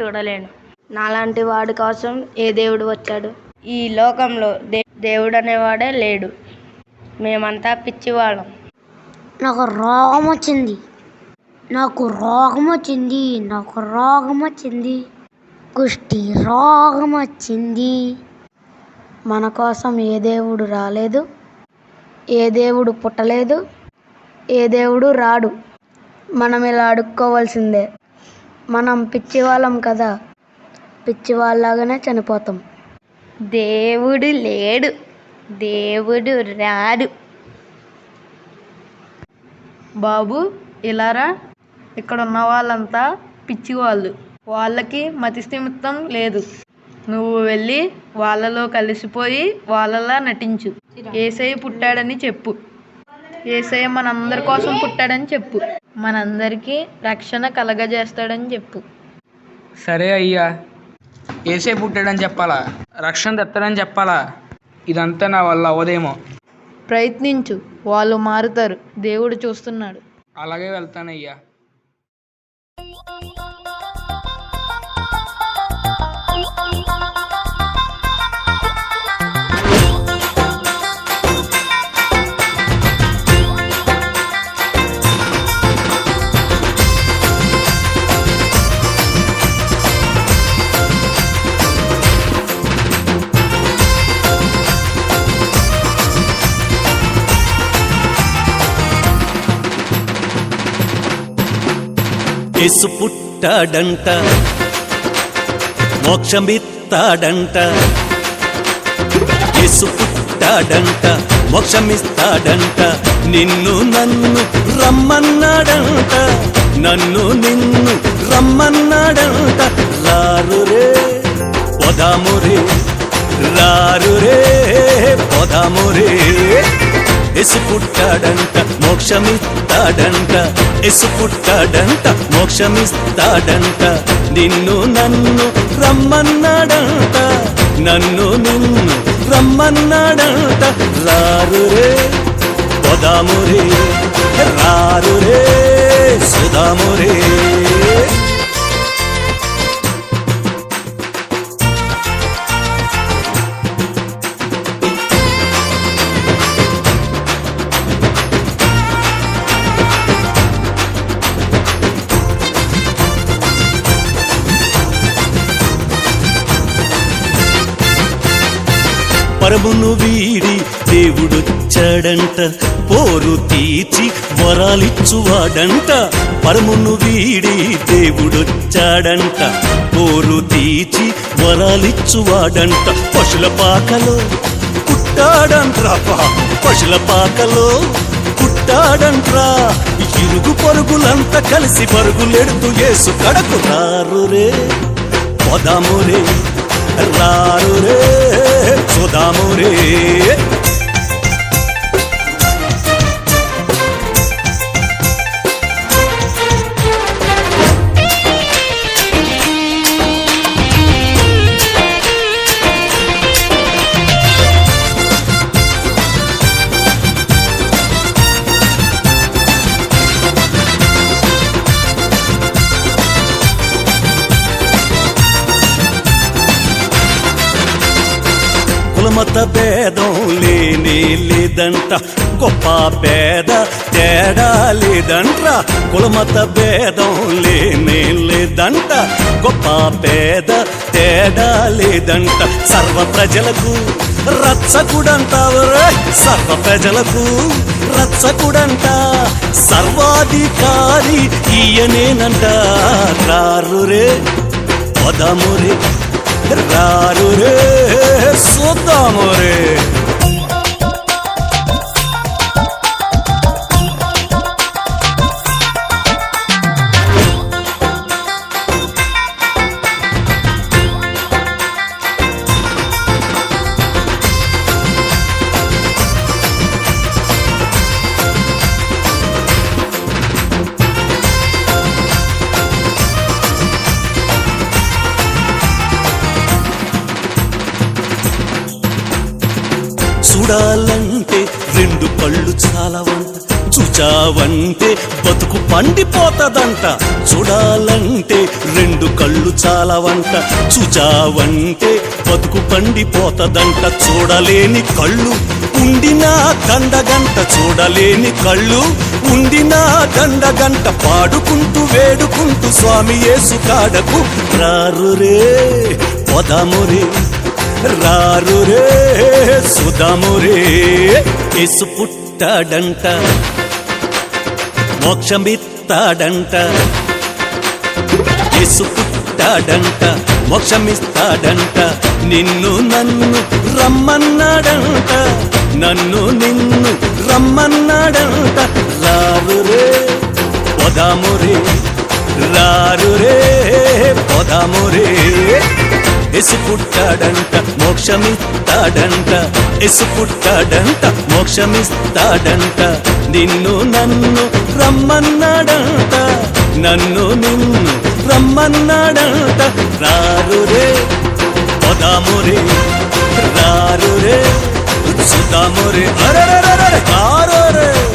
చూడలేను. నాలాంటి వాడి కోసం ఏ దేవుడు వచ్చాడు? ఈ లోకంలో దే దేవుడు అనేవాడే లేడు. మేమంతా పిచ్చివాళ్ళం. నాకు రోగం వచ్చింది. నాకు రోగం వచ్చింది. నాకు రోగం వచ్చింది. కుష్టి రోగం వచ్చింది. మన కోసం ఏ దేవుడు రాలేదు? ఏ దేవుడు పుట్టలేదు? ఏ దేవుడు రాడు? మనం ఇలా అడుక్కోవాల్సిందే. మనం పిచ్చివాళ్ళం కదా. పిచ్చివాళ్ళలాగానే చనిపోతాం. దేవుడు లేడు. దేవుడు రాడు. బాబు ఇలారా ఇక్కడ ఉన్న వాళ్ళంతా పిచ్చివాళ్ళు. వాళ్ళకి మతి స్థిమితం లేదు. నువ్వు వెళ్ళి వాళ్ళలో కలిసిపోయి వాళ్ళలా నటించు. ఏసయ్య పుట్టాడని చెప్పు. ఏసయ్య మనందరి కోసం పుట్టాడని చెప్పు. మనందరికీ రక్షణ కలగజేస్తాడని చెప్పు. సరే అయ్యా. ఏసే పుట్టాడని చెప్పాలా? రక్షణ తెస్తాడని చెప్పాలా? ఇదంతా నా వల్ల అవదేమో ప్రయత్నించు వాళ్ళు మారుతారు. దేవుడు చూస్తున్నాడు. అలాగే వెళ్తానయ్యా. యేసు పుట్టాడంట మోక్షమిస్తాడంట. యేసు పుట్టాడంట మోక్షమిస్తాడంట. నిన్ను నన్ను రమ్మన్నాడంట నన్ను నిన్ను రమ్మన్నాడంట. రారు రే పొదాము రే రారు రే పొదాము రే. ఎసు పుట్టాడంట మోక్షమిస్తాడంట. ఎసు పుట్టాడంట మోక్షమిస్తాడంట. నిన్ను నన్ను రమ్మన్నాడంట నన్ను నిన్ను రమ్మన్నాడంట. రారు రే పొదాము రే. పరమును వీడి దేవుడొచ్చాడంట పోరు తీర్చి వరాలిచ్చువాడంట. పరమును వీడి దేవుడొచ్చాడంట పోరు తీర్చి వరాలిచ్చువాడంట. పశుల పాకలో పుట్టాడంట్రా పశుల పాకలో పుట్టాడంట్రా. ఇరుగు పరుగులంతా కలిసి పరుగులెడుతూ ఏసు కడకు రారు రే పొదాము రే రారు రే సుధాము రే మత భేదం లేనే లేదంట. గొప్ప పేద తేడా లేదంట కులమత భేదం లేనే లేదంట. గొప్ప పేద తేడా లేదంట. సర్వ ప్రజలకు రచ్చకుడంటావరే సర్వ ప్రజలకు రచ్చకుడంట. సర్వాధికారి ఈయనేనంట. రారు రే. పదము చూడాలంటే రెండు కళ్ళు చాలవంట. చూచావంటే బతుకు పండిపోతదంట. చూడాలంటే రెండు కళ్ళు చాలవంట. చూచావంటే బతుకు పండిపోతదంట. చూడలేని కళ్ళు ఉండినా గండగంట. చూడలేని కళ్ళు ఉండినా గండగంట. పాడుకుంటూ వేడుకుంటూ స్వామి యేసు కాడకు రారురే పొదమురే. రారురే సుధమురే యేసు పుట్టాడంట మోక్షమిస్తాడంట యేసు పుట్టాడంట మోక్షమిస్తాడంట నిన్ను నన్ను రమ్మన్నాడంట నన్ను నిన్ను రమ్మన్నాడంట రారురే పొదామురే రారురే పొదామురే ఎసు పుట్టాడంట మోక్షమిస్తాడంట. ఎసు పుట్టాడంట మోక్షమిస్తాడంట. నిన్ను నన్ను రమ్మన్నాడంట నన్ను నిన్ను రమ్మన్నాడంట. రారు రే పోదాము రే రారు రే రారురే సుధామురే అరే రే.